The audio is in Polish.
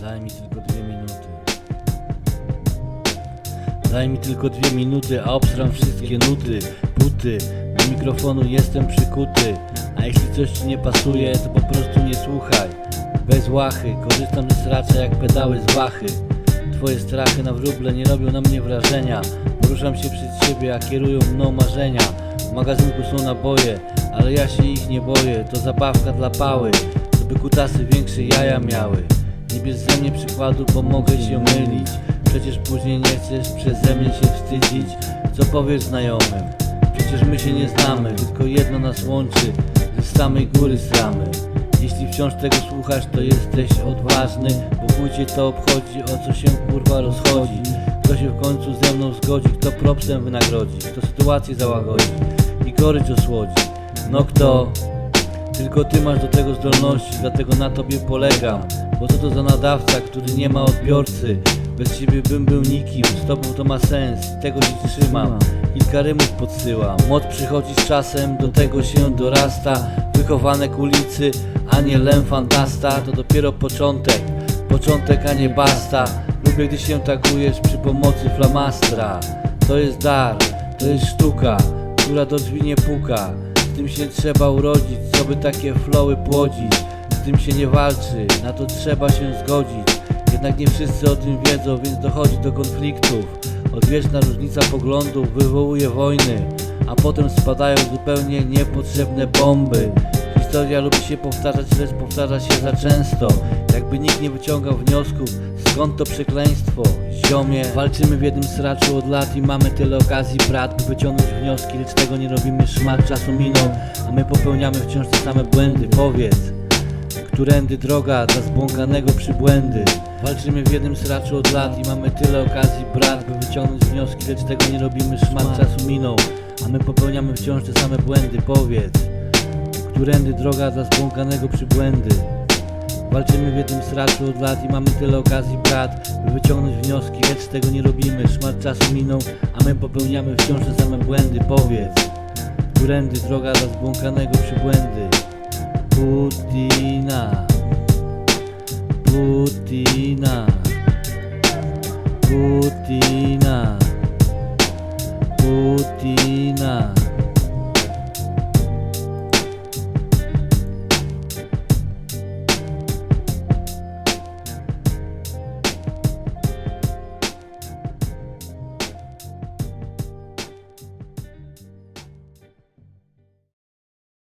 Daj mi tylko dwie minuty. Daj mi tylko dwie minuty, a obsram wszystkie nuty, buty. Do mikrofonu jestem przykuty, a jeśli coś ci nie pasuje, to po prostu nie słuchaj. Bez łachy, korzystam ze sracza jak pedały z wachy. Twoje strachy na wróble nie robią na mnie wrażenia. Poruszam się przed siebie, a kierują mną marzenia. W magazynku są naboje, ale ja się ich nie boję. To zabawka dla pały, żeby kutasy większe jaja miały. Nie bierz ze mnie przykładu, bo mogę się mylić. Przecież później nie chcesz przeze mnie się wstydzić. Co powiesz znajomym? Przecież my się nie znamy, tylko jedno nas łączy. Ze samej góry sramy. Jeśli wciąż tego słuchasz, to jesteś odważny Bo cię to obchodzi, o co się kurwa rozchodzi Kto się w końcu ze mną zgodzi, kto propsem wynagrodzi Kto sytuację załagodzi i gorycz osłodzi No kto? Tylko ty masz do tego zdolności, dlatego na tobie polegam Bo co to za nadawca, który nie ma odbiorcy? Bez ciebie bym był nikim, z tobą to ma sens tego się trzymam. Kilka rymów podsyłam, moc przychodzi z czasem, do tego się dorasta. Wychowanek ulicy, a nie lem fantasta. To dopiero początek, początek a nie basta. Lubię gdy się tagujesz przy pomocy flamastra. To jest dar, to jest sztuka, która do drzwi nie puka. Z tym się trzeba urodzić, co by takie flowy płodzić tym się nie walczy, na to trzeba się zgodzić. Jednak nie wszyscy o tym wiedzą, więc dochodzi do konfliktów. Odwieczna różnica poglądów wywołuje wojny A potem spadają zupełnie niepotrzebne bomby. Historia lubi się powtarzać, lecz powtarza się za często. Jakby nikt nie wyciągał wniosków Skąd to przekleństwo? Ziomie Walczymy w jednym sraczu od lat i mamy tyle okazji brat By wyciągnąć wnioski, lecz tego nie robimy. Szmat czasu minął, a my popełniamy wciąż te same błędy. Powiedz Którędy droga dla zbłąkanego przybłędy. Walczymy w jednym sraczu od lat i mamy tyle okazji brat By wyciągnąć wnioski, lecz tego nie robimy Szmat czasu minął, a my popełniamy wciąż te same błędy. Powiedz Którędy droga dla zbłąkanego przybłędy? Walczymy w jednym sraczu od lat i mamy tyle okazji brat By wyciągnąć wnioski, lecz tego nie robimy Szmat czasu minął, a my popełniamy wciąż te same błędy. Powiedz Którędy droga dla zbłąkanego przybłędy Putina Putina Putina